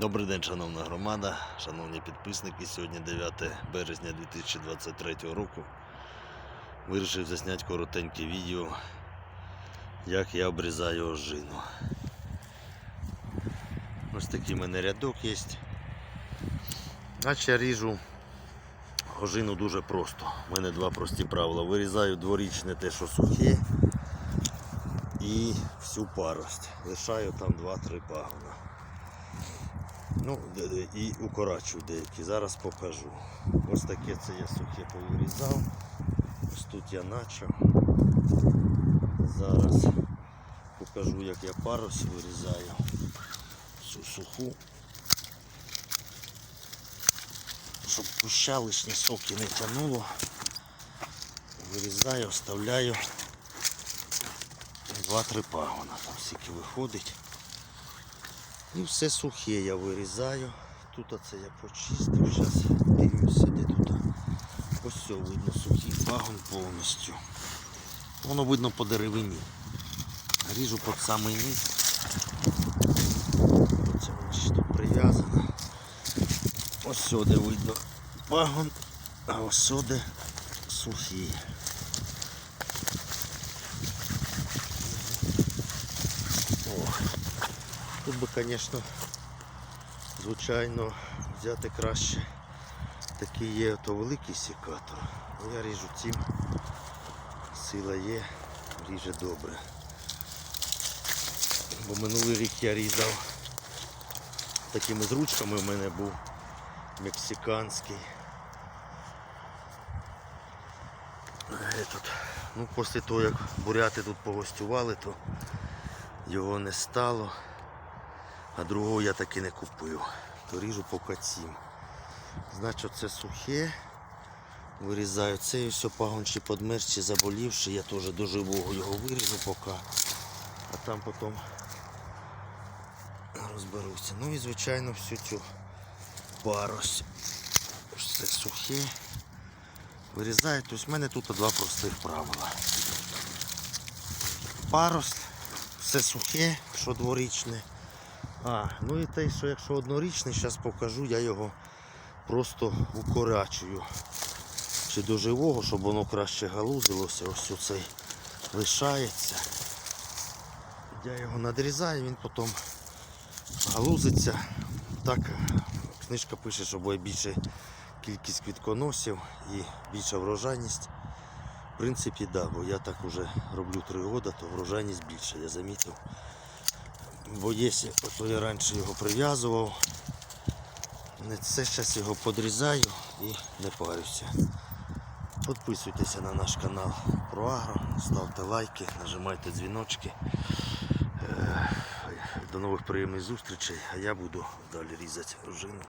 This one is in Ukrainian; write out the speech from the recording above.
Добрий день, шановна громада, шановні підписники. Сьогодні 9 березня 2023 року. Вирішив засняти коротеньке відео, як я обрізаю ожину. Ось такий в мене рядок є. Значить я ріжу ожину дуже просто. У мене два прості правила. Вирізаю дворічне те, що сухе, і всю парость. Лишаю там 2-3 пагона. Ну, де- де- і укорачую деякі. Зараз покажу. Ось таке це я сухе повирізав. Ось тут я почав. Зараз покажу, як я парус вирізаю. Всю суху. Щоб куща лишні соки не тянуло. Вирізаю, вставляю 2-3 пагона. Там скільки виходить. І все сухе я вирізаю. Тут оце я почистив, зараз дивлюся, де тут. Ось все видно сухий пагон повністю. Воно видно по деревині. Ріжу під самий низ. Оце воно тут прив'язано. Ось сюди видно пагон, а ось сюди сухий. Тут би, звісно, звичайно, взяти краще. Такий є то великий секатор. Ну, Я ріжу цим. Сила є, ріже добре. Бо минулий рік я різав такими з ручками в мене був мексиканський. Этот. Ну, після того, як буряти тут погостювали, то його не стало. А другого я таки не купив. То ріжу по кацім. Значить це сухе. Вирізаю це і все пагон чи подмерз, чи заболівши. Я теж до живого його виріжу поки. А там потім розберуся. Ну і звичайно всю цю парось. Все сухе. Вирізаю. Тобто в мене тут два простих правила. Парос, все сухе, що дворічне. А, ну і те, що якщо однорічний, зараз покажу, я його просто укорачую. Чи до живого, щоб воно краще галузилося. Ось оцей лишається. Я його надрізаю, він потім галузиться. Так, книжка пише, що буде більше кількість квітконосів і більша врожайність. В принципі, да, бо я так вже роблю три роки, то врожайність більша, я замітив. Бо Одесі, то я раніше його прив'язував, це зараз його подрізаю і не парюся. Підписуйтеся на наш канал про ставте лайки, нажимайте дзвіночки. Е, До нових приємних зустрічей, а я буду далі різати рожину.